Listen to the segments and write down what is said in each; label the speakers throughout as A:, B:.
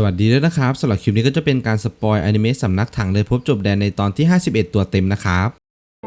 A: สวัสดีด้วยนะครับสำหรับคลิปนี้ก็จะเป็นการสปอยอนิเมะสำนักถังเลยพบจบแดนในตอนที่ 51 ตัวเต็มนะครับ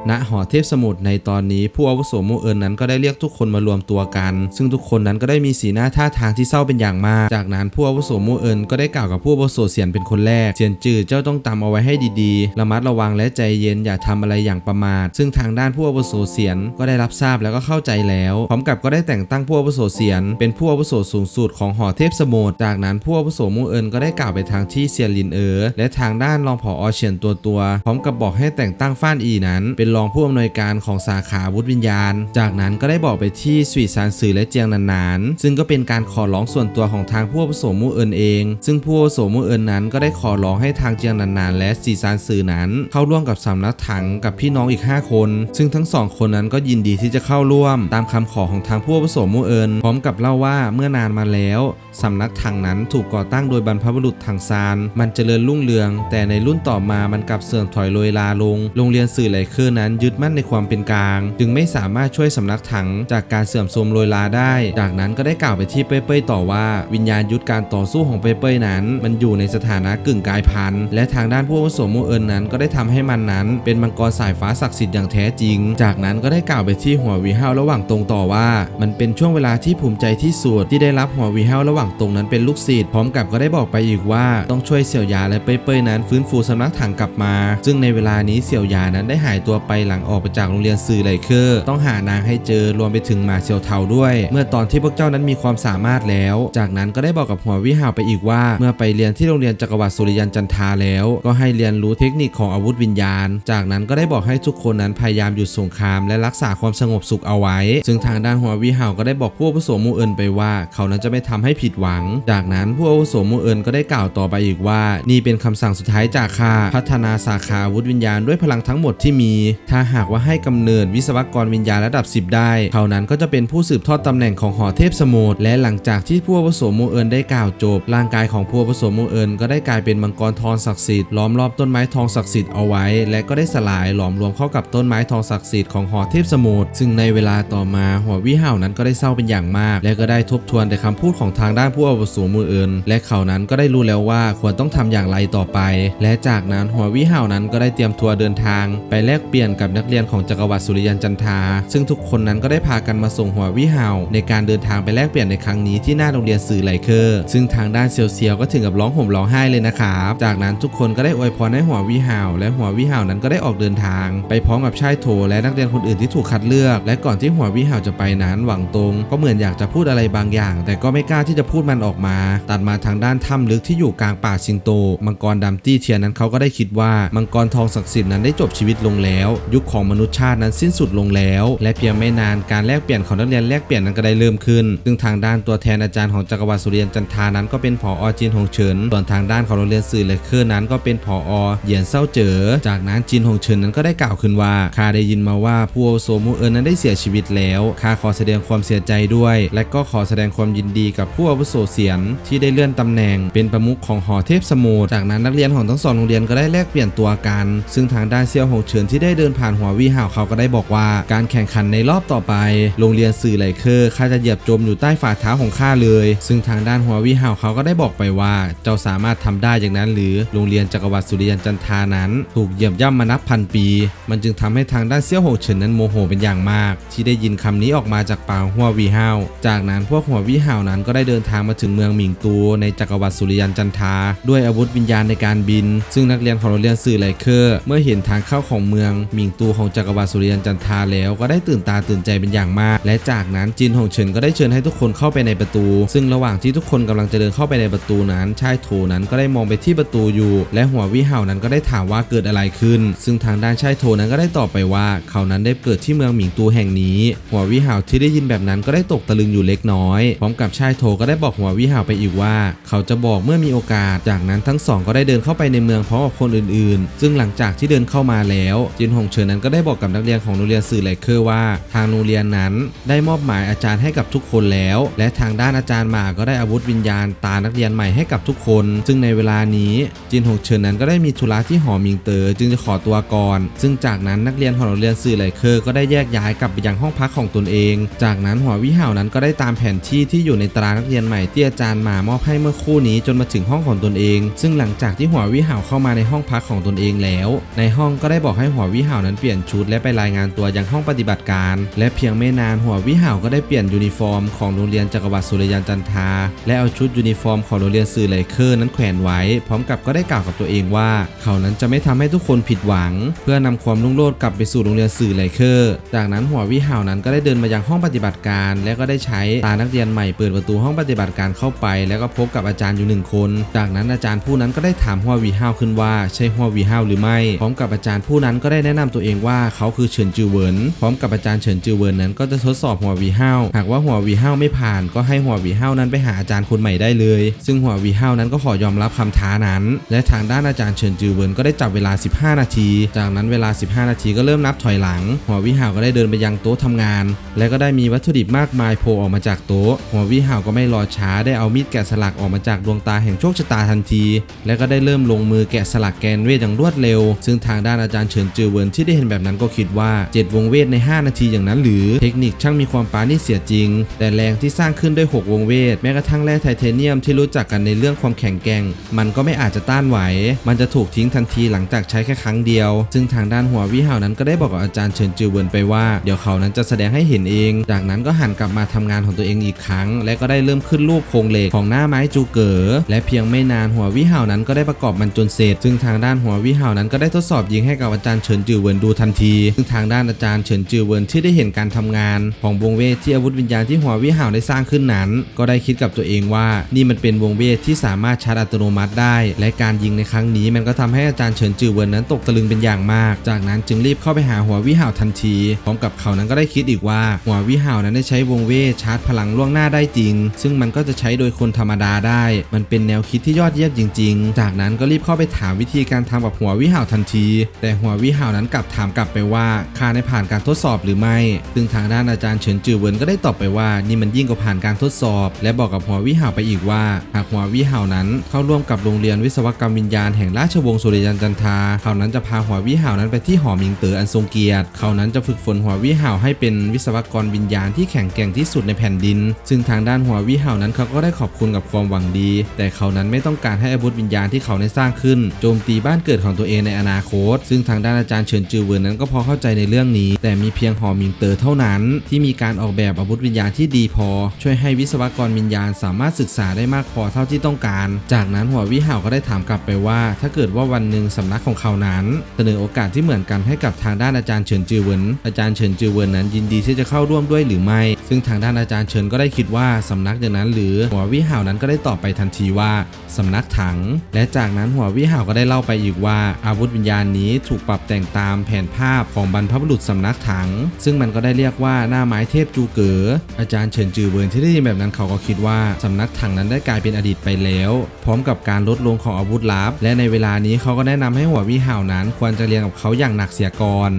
A: ณหอเทพสมุทรในตอนนี้ผู้อาวุโสโมเอิญนั้นก็ได้เรียกทุกคนมารวมตัวกัน ซึ่งทุกคนนั้นก็ได้มีสีหน้าท่าทางที่เศร้าเป็นอย่างมาก จากนั้นผู้อาวุโสโมเอิญก็ได้กล่าวกับผู้อาวุโสเสียนเป็นคนแรกเสียนจืดเจ้าต้องตามเอาไว้ให้ดีๆ ระมัดระวังและใจเย็นอย่าทำอะไรอย่างประมาท ซึ่งทางด้านผู้อาวุโสเสียนก็ได้รับทราบแล้วก็เข้าใจแล้วพร้อมกับก็ได้แต่งตั้งผู้อาวุโสเสียน เป็นผู้อาวุโสสูงสุดของหอเทพสมุทรจากนั้นผู้อาวุโสโมเอิญก็ได้กล่าวไปทางที่เซียนลินเอ๋อและทางด้านรองผอเฉียนตัวตัวพร้อมกับบอกให้แต่งตั้งฟ้านอีนั้นเป็นรองผู้อำนวยการของสาขาวุธวิญญาณ จากนั้นก็ได้บอกไปที่สวีซานสื่อและเจียงนานๆ ซึ่งก็เป็นการขอร้องส่วนตัวของทางผู้อาวุโสมูเอินเอง ซึ่งผู้อาวุโสมูเอินนั้นก็ได้ขอร้องให้ทางเจียงนานๆ และสีซานสื่อนั้น เข้าร่วมกับสำนักถังกับพี่น้องอีก 5 คน ซึ่งทั้งสองคนนั้นก็ยินดีที่จะเข้าร่วม ตามคำขอของทางผู้อาวุโสมูเอินพร้อมกับเล่าว่าเมื่อนานมาแล้วสำนักถังนั้นถูกก่อตั้งโดยบรรพบุรุษถังซาน มันเจริญรุ่งเรือง แต่ในรุ่นต่อมามันกลับเสื่อมถอยโรยลาลง โรงเรียนสื่อไหลเคอร์นั้นยึดมั่นในความเป็นกลาง จึงไม่สามารถช่วยสำนักถังจากการเสื่อมโทรมโรยลาได้ จากนั้นก็ได้กล่าวไปที่เป้ยเป้ยต่อว่า วิญญาณยุทธการต่อสู้ของเป้ยเป้ยนั้น มันอยู่ในสถานะกึ่งกายพันธุ์และทางด้านผู้อาวุโสมูเอินนั้นก็ได้ทำให้มันนั้น เป็นมังกรสายฟ้าศักดิ์สิทธิ์อย่างแท้จริง จากนั้นก็ได้กล่าวไปที่หัววีห้าระหว่างตรงต่อว่า มันเป็นช่วงเวลาที่ภูมิใจที่สุดที่ได้รับหัววีห้าระหว่างตรงนั้นเป็นลูกศิษย์พร้อมกับก็ได้บอกไปอีกว่าต้องช่วยเสี่ยวยาและเป้ยเป้ยนั้น ฟื้นฟูสำนักถังกลับมา ซึ่งในเวลานี้เสี่ยวยานั้นได้หายตัวไปหลังออกไปจากโรงเรียนสื่อไหลเคอร์ต้องหานางให้เจอรวมไปถึงหมาเซียวเทาด้วย เมื่อตอนที่พวกเจ้านั้นมีความสามารถแล้ว จากนั้นก็ได้บอกกับหัววิหาวไปอีกว่า เมื่อไปเรียนที่โรงเรียนจักรวรรดิสุริยันจันทาแล้ว ก็ให้เรียนรู้เทคนิคของอาวุธวิญญาณ จากนั้นก็ได้บอกให้ทุกคนนั้นพยายามหยุดสงคราม และรักษาความสงบสุขเอาไว้ ซึ่งทางด้านหัววิหาวก็ได้บอกผู้อาวุโสมูเอินไปว่า เขานั้นจะไม่ทำให้ผิดหวัง จากนั้นผู้อาวุโสมูเอินก็ได้กล่าวต่อไปอีกว่า นี่เป็นคำสั่งสุดท้ายจากข้าพัฒนาสาขาอาวุธวิญญาณด้วยพลังทั้งหมดที่มีถ้าหากว่าให้กำเนิดวิศวกรวิญญาณระดับ 10 ได้ เขานั้นก็จะเป็นผู้สืบทอดตำแหน่งของหอเทพสมุทรและหลังจากที่ผู้อาวุโมเอินได้กล่าวจบ ร่างกายของผู้อาวุโมเอินก็ได้กลายเป็นมังกรทองศักดิ์สิทธิ์ล้อมรอบต้นไม้ทองศักดิ์สิทธิ์เอาไว้ และก็ได้สลายหลอมรวมเข้ากับต้นไม้ทองศักดิ์สิทธิ์ของหอเทพสมุทรซึ่งในเวลาต่อมาหัววิหาวนั้นก็ได้เศร้าเป็นอย่างมาก และก็ได้ทบทวนแต่คำพูดของทางด้านผู้อาวุโสมูเอินและเขานั้นก็ได้รู้แล้วว่าควรต้องทำอย่างไรต่อไป และจากนั้นหัววิหาวนั้นก็ได้เตรียมทัวร์เดินทาง ไปแลกเปลี่ยนกับนักเรียนของจักรวรรดิสุริยันจันทา ซึ่งทุกคนนั้นก็ได้พากันมาส่งหัววิหาวในการเดินทางไปแลกเปลี่ยนในครั้งนี้ที่หน้าโรงเรียนสื่อไหลเคอร์ซึ่งทางด้านเซียวเซียวก็ถึงกับร้องห่มร้องไห้เลยนะครับจากนั้นทุกคนก็ได้อวยพรให้หัววิหาวและหัววิหาวนั้นก็ได้ออกเดินทาง ไปพร้อมกับชายโถและนักเรียนคนอื่นที่ถูกคัดเลือก และก่อนที่หัววิหาวจะไปนั้นหวังตรง ก็เหมือนอยากจะพูดอะไรบางอย่าง แต่ก็ไม่กล้าที่จะพูดมันออกมา ตัดมาทางด้านถ้ำลึกที่อยู่กลางป่าชิงโต มังกรดำตี้เทียนนั้นเขาก็ได้คิดว่ามังกรทองศักดิ์สิทธิ์นั้นได้จบชีวิตลงแล้วยุคของมนุษยชาตินั้นสิ้นสุดลงแล้ว และเพียงไม่นานการแลกเปลี่ยนของนักเรียนแลกเปลี่ยนนั้นก็ได้เริ่มขึ้น ซึ่งทางด้านตัวแทนอาจารย์ของจักรวรรดิสุริยันจันทานั้นก็เป็นผออจินหงเฉิน ส่วนทางด้านของโรงเรียนสื่อเลเคอร์นั้นก็เป็นผออเหยียนเศร้าเจอจากนั้นจินหงเฉินนั้นก็ได้กล่าวขึ้นว่าข้าได้ยินมาว่าผู้อาวุโสมูเอินนั้นได้เสียชีวิตแล้วข้าขอแสดงความเสียใจด้วย และก็ขอแสดงความยินดีกับผู้อาวุโสเสียนที่ได้เลื่อนตำแหน่ง เป็นประมุขของหอเทพสมุทรจากนั้นนักเรียนของทั้งสองโรงเรียนก็ได้แลกเปลี่ยนตัวกัน ซึ่งทางด้านเซียวหงเฉินที่ได้เดินผ่านหัววิหาวเขาก็ได้บอกว่า การแข่งขันในรอบต่อไป โรงเรียนสื่อไหลเคอร์ข้าจะเหยียบจมอยู่ใต้ฝ่าเท้าของข้าเลย ซึ่งทางด้านหัววิหาวเขาก็ได้บอกไปว่า เจ้าสามารถทำได้อย่างนั้น หรือโรงเรียนจักรวรรดิสุริยันจันทานั้น ถูกเหยียบย่ำมานับพันปี มันจึงทำให้ทางด้านเซี่ยวหเฉินนั้นโมโหเป็นอย่างมาก ที่ได้ยินคำนี้ออกมาจากปากหัววิหาวจากนั้นพวกหัววิหาวนั้นก็ได้เดินทางมาถึงเมืองหมิงตูในจักรวรรดิสุริยันจันทา ด้วยอาวุธวิญญาณในการบิน ซึ่งนักเรียนของโรงเรียนสื่อไหลเคอร์เมื่อเห็นทางเข้าของเมืองหมิงตูของจักรวรรดิสุริยันจันทาแล้วก็ได้ตื่นตาตื่นใจเป็นอย่างมาก และจากนั้นจินหงเฉินก็ได้เชิญให้ทุกคนเข้าไปในประตู ซึ่งระหว่างที่ทุกคนกำลังจะเดินเข้าไปในประตูนั้นชายโถนั้นก็ได้มองไปที่ประตูอยู่ และหัววิหานั้นก็ได้ถามว่าเกิดอะไรขึ้น ซึ่งทางด้านชายโถนั้นก็ได้ตอบไปว่า เขานั้นได้เกิดที่เมืองหมิงตูแห่งนี้ หัววิหาที่ได้ยินแบบนั้นก็ได้ตกตะลึงอยู่เล็กน้อยพร้อมกับชายโถก็ได้บอกหัววิหาไปอีกว่า เขาจะบอกเมื่อมีโอกาส จากนั้นทั้งสองก็ได้เดินเข้าไปในเมืองพร้อมกับคนอื่นๆ ซึ่งหลังจากที่เดินเข้ามาแล้วจินหงงเฉินนั้นก็ได้บอกกับนักเรียนของโรงเรียนสื่อไหลเคอร์ว่า ทางโรงเรียนนั้นได้มอบหมายอาจารย์ให้กับทุกคนแล้ว และทางด้านอาจารย์หมาก็ได้อาวุธวิญญาณตานักเรียนใหม่ให้กับทุกคน ซึ่งในเวลานี้จินหงเฉินนั้นก็ได้มีธุระที่หอมิงเตอจึงจะขอตัวก่อน ซึ่งจากนั้นนักเรียนของโรงเรียนสื่อไหลเคอร์ก็ได้แยกย้ายกลับไปยังห้องพักของตนเอง จากนั้นหัววิหาวนั้นก็ได้ตามแผนที่ที่อยู่ในตรานักเรียนใหม่ที่อาจารย์หมามอบให้เมื่อคู่นี้จนมาถึงห้องของตนเอง ซึ่งหลังจากที่หัววิหาวเข้ามาในห้องพักของตนเองแล้ว ในห้องก็ได้บอกให้หัววิหาวนั้นเปลี่ยนชุดและไปรายงานตัวยังห้องปฏิบัติการ และเพียงไม่นานหัววิหาวก็ได้เปลี่ยนยูนิฟอร์มของโรงเรียนจักรวรรดิสุริยันจันทา และเอาชุดยูนิฟอร์มของโรงเรียนสื่อไลเคอร์นั้นแขวนไว้ พร้อมกับก็ได้กล่าวกับตัวเองว่า เขานั้นจะไม่ทำให้ทุกคนผิดหวัง เพื่อนำความรุ่งโรจน์กลับไปสู่โรงเรียนสื่อไลเคอร์จากนั้นหัววิหาวนั้นก็ได้เดินมายังห้องปฏิบัติการ และก็ได้ใช้ตานักเรียนใหม่เปิดประตูห้องปฏิบัติการเข้าไป แล้วก็พบกับอาจารย์อยู่หนึ่งคน จากนั้นอาจารย์ผู้นั้นก็ได้ถามหัววิหาวขึ้นว่า ใช่หัววิหาวหรือไม่ พร้อมกับอาจารย์ผู้นั้นก็ได้แนะนำตัวเองว่าเขาคือเฉินจือเวินพร้อมกับอาจารย์เฉินจือเวินนั้นก็จะทดสอบหัววิหาวหากว่าหัววิหาวไม่ผ่านก็ให้หัววิหาวนั้นไปหาอาจารย์คนใหม่ได้เลย ซึ่งหัววิหาวนั้นก็ขอยอมรับคำท้านั้น และทางด้านอาจารย์เฉินจือเวินก็ได้จับเวลา 15 นาที จากนั้นเวลา 15 นาทีก็เริ่มนับถอยหลัง หัววิหาวก็ได้เดินไปยังโต๊ะทำงาน และก็ได้มีวัตถุดิบมากมายโผล่ออกมาจากโต๊ะ หัววิหาวก็ไม่รอช้าได้เอามีดแกะสลักออกมาจากดวงตาแห่งโชคชะตาทันที และก็ได้เริ่มลงมือแกะสลักแกนเวทอย่างรวดเร็ว ซึ่งทางด้านอาจารย์เฉินจือเวินที่ได้เห็นแบบนั้นก็คิดว่า 7 วงเวทใน 5 นาทีอย่างนั้นหรือเทคนิคช่างมีความปาณีตเสียจริง แต่แรงที่สร้างขึ้นด้วย 6 วงเวท แม้กระทั่งแร่ไทเทเนียมที่รู้จักกันในเรื่องความแข็งแกร่ง มันก็ไม่อาจจะต้านไหว มันจะถูกทิ้งทันทีหลังจากใช้แค่ครั้งเดียว ซึ่งทางด้านหัววิหานั้นก็ได้บอกกับอาจารย์เฉินจือเวินไปว่าเดี๋ยวเขานั้นจะแสดงให้เห็นเอง จากนั้นก็หันกลับมาทำงานของตัวเองอีกครั้ง และก็ได้เริ่มขึ้นรูปโครงเหล็กของหน้าไม้จูเก๋อและเพียงไม่นานหัววิหานั้นก็ได้ประกอบมันจนเสร็จ ซึ่งทางด้านหัววิหานั้นก็ได้ทดสอบยิงให้กับอาจารย์เฉินจือเวินดูทันที ซึ่งทางด้านอาจารย์เฉินจือเวินที่ได้เห็นการทำงาน ของวงเวทที่อาวุธวิญญาณที่หัววิหาวได้สร้างขึ้นนั้น ก็ได้คิดกับตัวเองว่า นี่มันเป็นวงเวทที่สามารถชาร์จอัตโนมัติได้ และการยิงในครั้งนี้มันก็ทำให้อาจารย์เฉินจือเวินนั้นตกตะลึงเป็นอย่างมาก จากนั้นจึงรีบเข้าไปหาหัววิหาวทันทีพร้อมกับเขานั้นก็ได้คิดอีกว่า หัววิหาวนั้นได้ใช้วงเวทชาร์จพลังล่วงหน้าได้จริง ซึ่งมันก็จะใช้โดยคนธรรมดาได้ มันเป็นแนวคิดที่ยอดเยี่ยมจริง ๆ จากนั้นก็รีบเข้าไปถามวิธีการทำกับหัววิหาวทันที แต่หัววิหาวนั้นกลับถามกลับไปว่าข้าได้ผ่านการทดสอบหรือไม่ ซึ่งทางด้านอาจารย์เฉินจือเวินก็ได้ตอบไปว่านี่มันยิ่งกว่าผ่านการทดสอบ และบอกกับหัววิหาวไปอีกว่า หากหัววิหาวนั้นเข้าร่วมกับโรงเรียนวิศวกรรมวิญญาณแห่งราชวงศ์สุริยันจันทาเขานั้นจะพาหัววิหาวนั้นไปที่หอมิงเตออันทรงเกียรติ เขานั้นจะฝึกฝนหัววิหาวให้เป็นวิศวกรวิญญาณที่แข็งแกร่งที่สุดในแผ่นดิน ซึ่งทางด้านหัววิหาวนั้นเขาก็ได้ขอบคุณกับความหวังดี แต่เขานั้นไม่ต้องการให้อาวุธวิญญาณที่เขาได้สร้างขึ้นโจมตีบ้านเกิดของตัวเองในอนาคต ซึ่งทางด้านอาจารย์เฉินจือเวินนั้นก็พอเข้าใจในเรื่องนี้ แต่มีเพียงหอมิงเตอเท่านั้น ที่มีการออกแบบอาวุธวิญญาณที่ดีพอ ช่วยให้วิศวกรวิญญาณสามารถศึกษาได้มากพอเท่าที่ต้องการ จากนั้นหัววิหาวก็ได้ถามกลับไปว่า ถ้าเกิดว่าวันหนึ่งสำนักของเขานั้น เสนอโอกาสที่เหมือนกันให้กับทางด้านอาจารย์เฉินจือเวินอาจารย์เฉินจือเวินนั้นยินดีที่จะเข้าร่วมด้วยหรือไม่ซึ่งทางด้านอาจารย์เฉินก็ได้คิดว่าสำนักอย่างนั้น หรือหัววิหาวนั้นก็ได้ตอบไปทันทีว่าสำนักถัง และจากนั้นหัววิหาวก็ได้เล่าไปอีกว่า อาวุธวิญญาณนี้ถูกปรับแต่งตามแผนภาพของบรรพบุรุษสำนักถัง ซึ่งมันก็ได้เรียกว่าหน้าไม้เทพจูเก๋ออาจารย์เฉินจือเวินที่ได้ยินแบบนั้นเขาก็คิดว่าสำนักถังนั้นได้กลายเป็นอดีตไปแล้ว พร้อมกับการลดลงของอาวุธลับ และในเวลานี้เขาก็แนะนำให้หัววิหาวนั้นควรจะเรียนกับเขาอย่างหนักเสียก่อน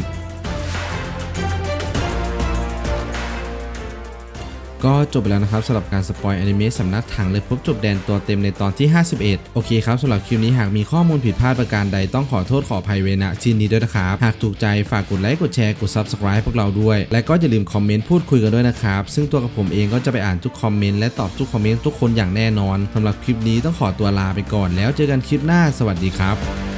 A: ก็จบไปแล้วนะครับสำหรับการสปอยอนิเมะสำนักถังเลยพบจบแดนตัวเต็มในตอนที่ 51 โอเคครับสำหรับคลิปนี้หากมีข้อมูลผิดพลาดประการใดต้องขอโทษขออภัยเวนะที่นี้ด้วยนะครับ หากถูกใจฝากกดไลค์กดแชร์กด Subscribe พวกเราด้วย และก็อย่าลืมคอมเมนต์พูดคุยกันด้วยนะครับ ซึ่งตัวกับผมเองก็จะไปอ่านทุกคอมเมนต์และตอบทุกคอมเมนต์ทุกคนอย่างแน่นอนสำหรับคลิปนี้ต้องขอตัวลาไปก่อน แล้วเจอกันคลิปหน้าสวัสดีครับ